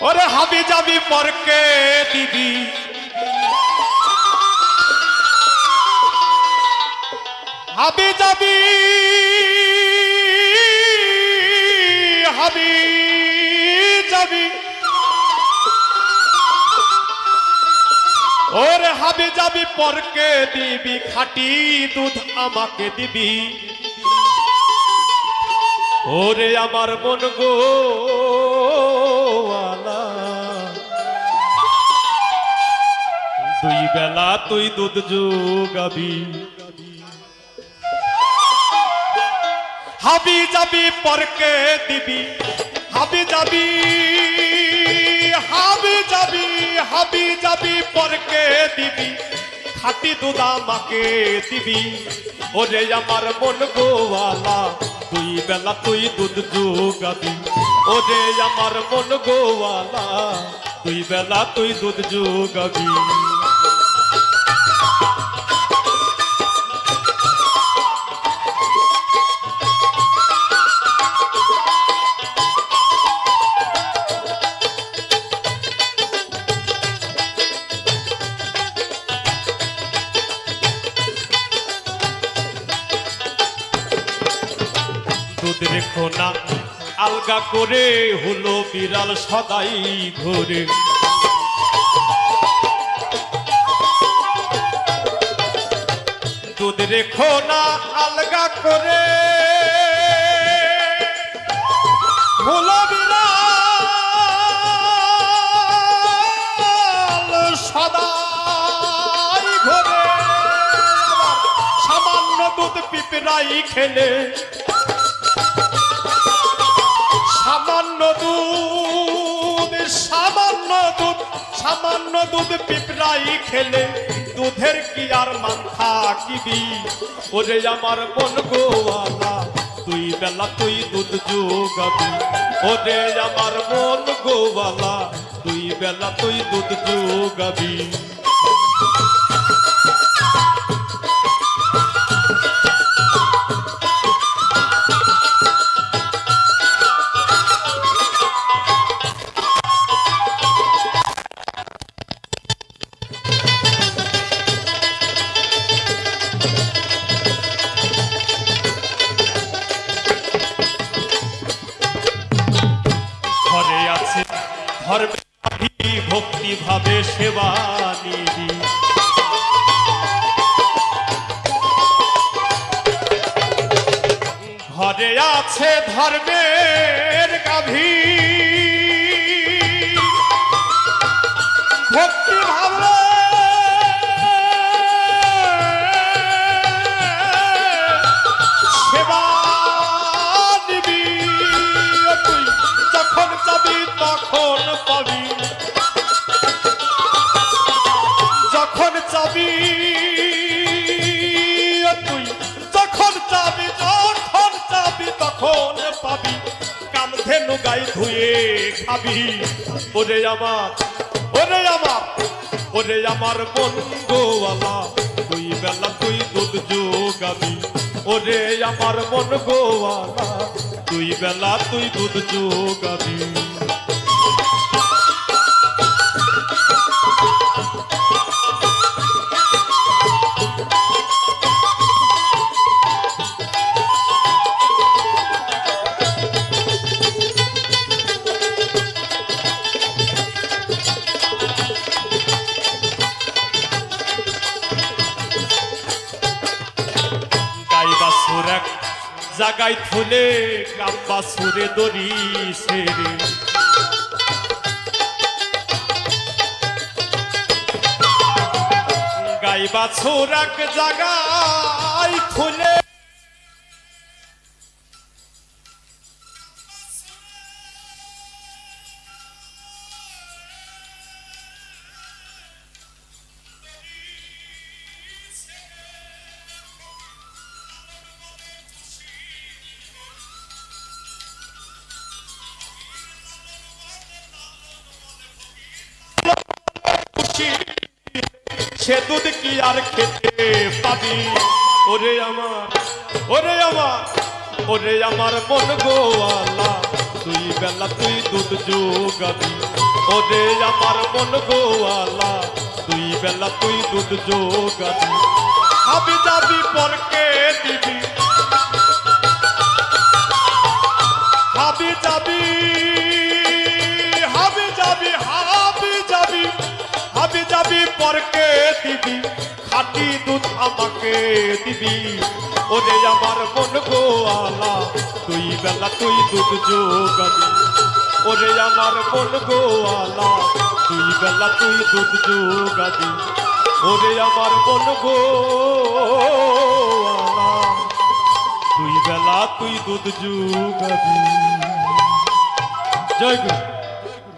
ওরে হাবি যাবি পরকে দিবি। হাবি যাবি হাবি যাবি। ওরে হাবি যাবি পরকে দিবি, খাটি দুধ আমাকে দিবি। ওরে আমার মন গো। দুই বেলা তুই দুধ যোগাবি। হাবি যাবি পরকে দিবি। হাবি যাবি হাবি যাবি হাবি যাবি পরকে দিবি। খাটি দুধ মাকে দিবি। ওরে আমার মন গোয়ালা, দুই বেলা তুই দুধ যোগাবি। ওরে আমার মন গোয়ালা, দুই বেলা তুই দুধ যোগাবি। দুধ রেখো না, আলগা করে হলো বিড়াল সদাই ঘোরে। দুধ রেখো না, আলগা করে। হলো বিড়াল সদাই ঘোরে। সামান্য দুধ পিঁপড়াই খেলে সামান্য দুধ সামান্য দুধ সামান্য দুধ পিঁপড়াই খেলে। দুধের কি আর মান থাকিবি ওরে আমার মন গোয়ালা তুই বেলা তুই দুধ যোগাবি। ওরে আমার মন গোয়ালা তুই বেলা তুই দুধ যোগাবি। ধর্মে ভক্তি ভাবে সেবা নিবি ঘরে আছে ধর্মের গাভী। যখন যাবি তুই, যখন যাবি যখন যাবি তখন পাবি। কামধেনু ধুয়ে খাবি। ওরে আমার ওরে আমার ওরে আমার বন্ধুওয়ালা তুই বেলা তুই দুধ যোগাবি ওরে আমার মন গোয়ালা তুই বেলা তুই দুধ যোগাবি গাইবা সুরাক জাগাই থুলে কাম্বা সুরে দরি সেরে। সুরাক জাগাই থুলে খুশি সে দুধ কি আর খেতে পাবি? ওরে আমার ওরে আমার ওরে আমার মন গোয়ালা তুই বেলা তুই দুধ যোগাবি। ওরে আমার মন গোয়ালা দুই বেলা তুই দুধ যোগাবি। হাবি যাবি পরকে দিবি। হাবি যাবি পরকে দিবি, খাটি দুধ আমাকে দিবি। ওরে আমার মন গোয়ালা তুই বেলা তুই দুধ যোগাবি। ওরে আমার মন গোয়ালা তুই বেলা তুই দুধ যোগাবি। ওরে আমার মন গোয়ালা তুই বেলা তুই দুধ যোগাবি। জয় গুরু।